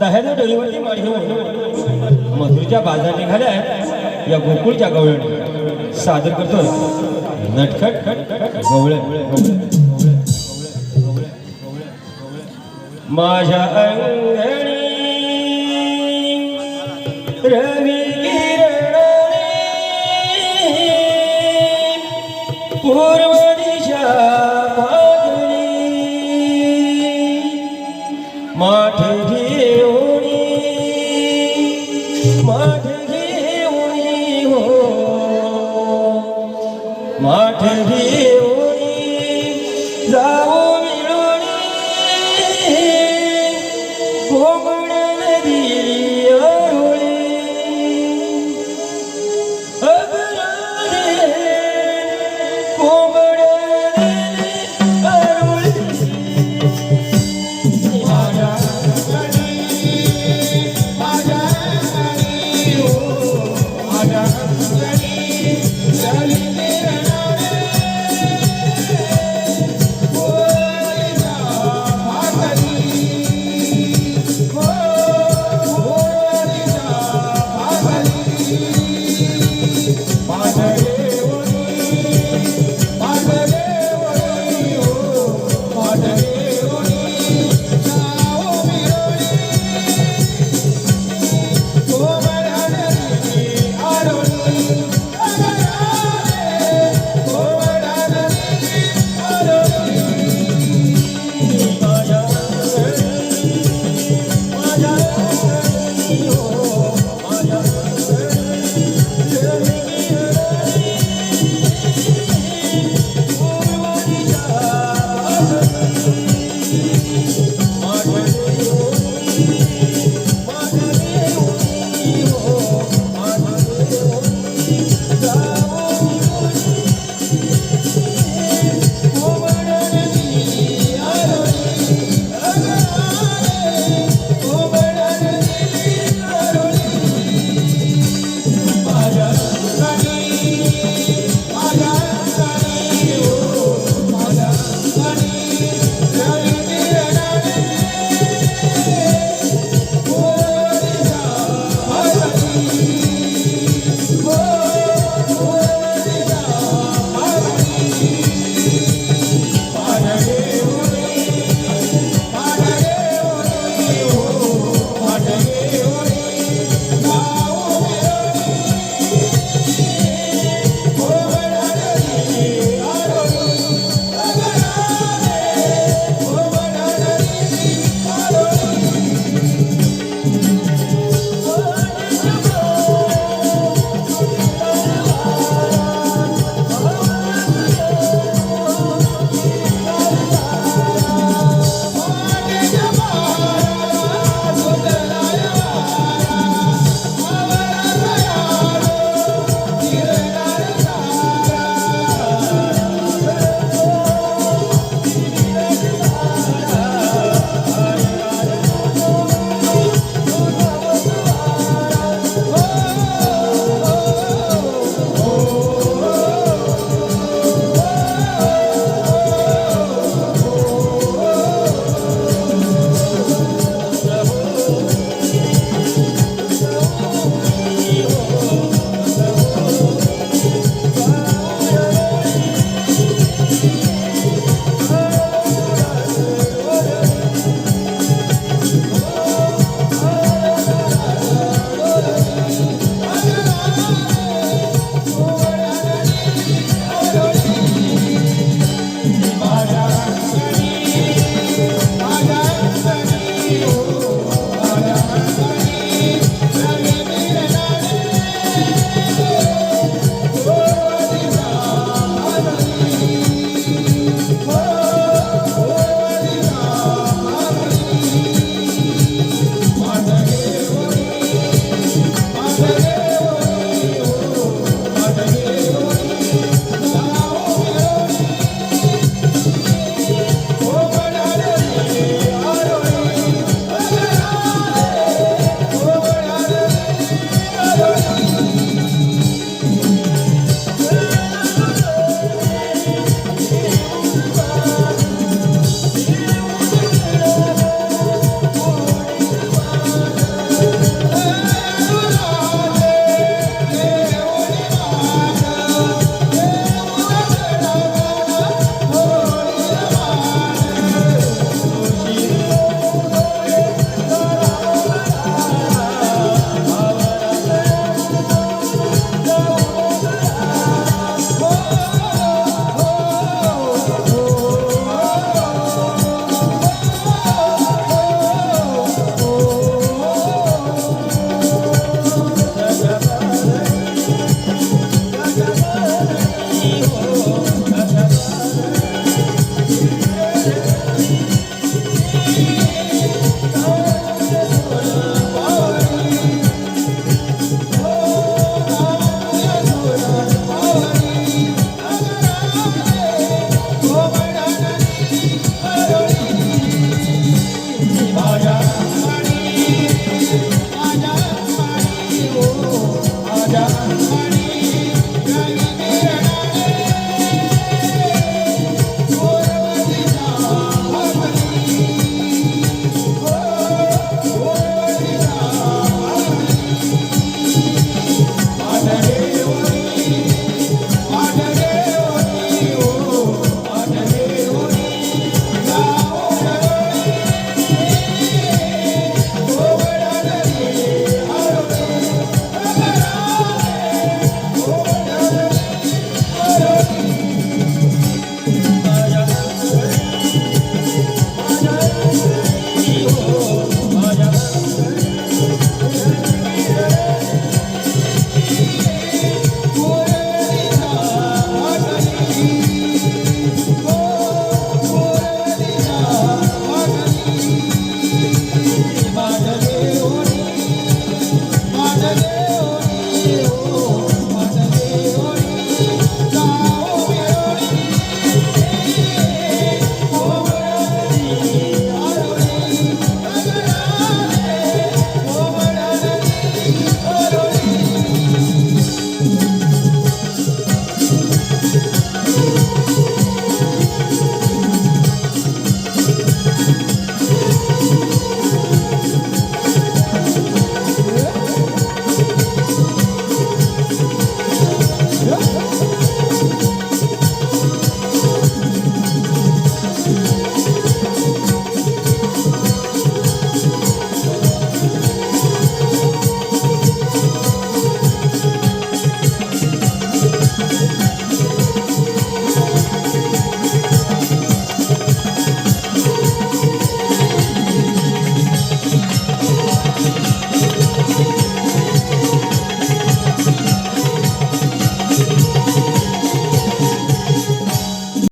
दह्याच्या डोईवरती माडी घेऊन मथुरच्या बाजार निघाल्या या गोकुळच्या गवळण. सादर करतो नटखट गवळे माझ्या দিয়ে